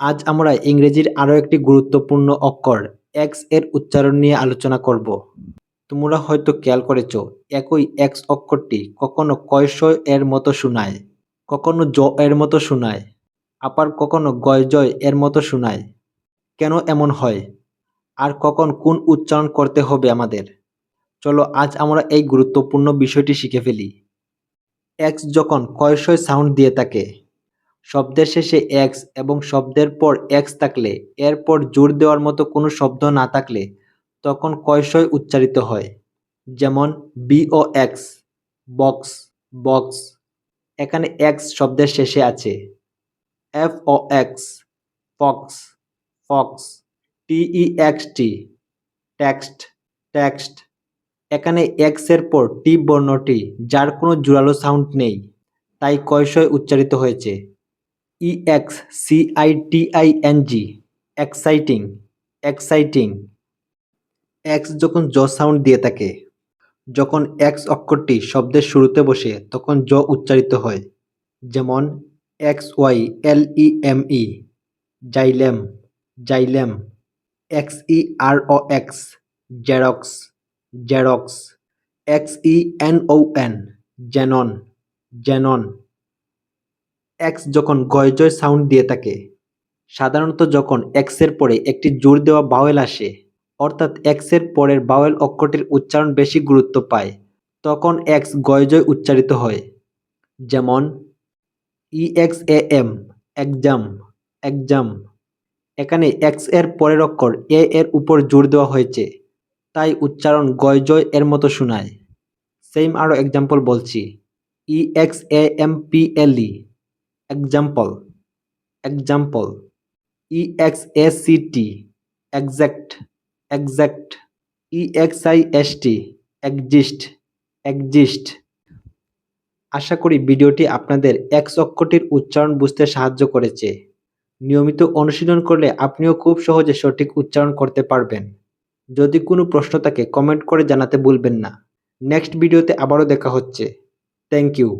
আজ আমরা ইংরেজির আরও একটি গুরুত্বপূর্ণ অক্ষর এক্সের উচ্চারণ নিয়ে আলোচনা করব। তোমরা হয়তো খেয়াল করেছ, একই এক্স অক্ষরটি কখনো কয়শ এর মতো শোনায়, কখনো জ এর মতো শোনায়, আবার কখনো গয় জয় এর মতো শোনায়। কেন এমন হয়? আর কখন কোন উচ্চারণ করতে হবে আমাদের? চলো আজ আমরা এই গুরুত্বপূর্ণ বিষয়টি শিখে ফেলি। এক্স যখন কয়শয় সাউন্ড দিয়ে থাকে শব্দের শেষে এক্স এবং শব্দের পর এক্স থাকলে, এরপর জোর দেওয়ার মতো কোনো শব্দ না থাকলে, তখন কয়শয় উচ্চারিত হয়। যেমন B O X box box এখানে এক্স শব্দের শেষে আছে। F O X fox fox T E X T text text এখানে এক্সের পর টি বর্ণটি, যার কোনো জোরালো সাউন্ড নেই, তাই কয়শয় উচ্চারিত হয়েছে। E X C I T I N G exciting exciting X যখন জ সাউন্ড দিয়ে থাকে, যখন এক্স অক্ষরটি শব্দের শুরুতে বসে, তখন জ উচ্চারিত হয়, যেমন X Y L E M E xylem xylem X E R O X xerox xerox X E N O N xenon xenon. X যখন গয়জয় সাউন্ড দিয়ে থাকে, সাধারণত যখন এক্সের পরে একটি জোর দেওয়া বাওয়েল আসে, অর্থাৎ এক্সের পরের বাওয়েল অক্ষরটির উচ্চারণ বেশি গুরুত্ব পায়, তখন এক্স গয়জয় উচ্চারিত হয়। যেমন E X A M exam exam এখানে এক্সের পরের অক্ষর এ এর উপর জোর দেওয়া হয়েছে, তাই উচ্চারণ গয়জয় এর মতো শোনায়। সেম আরও এক্সাম্পল বলছি E X A M P L E example example E X A C T exact exact E X I S T exist exist আশা করি ভিডিওটি আপনাদের এক্স অক্ষরটির উচ্চারণ বুঝতে সাহায্য করেছে। নিয়মিত অনুশীলন করলে আপনিও খুব সহজে সঠিক উচ্চারণ করতে পারবেন। যদি কোনো প্রশ্ন থাকে, কমেন্ট করে জানাতে ভুলবেন না। নেক্সট ভিডিওতে আবারও দেখা হচ্ছে। Thank you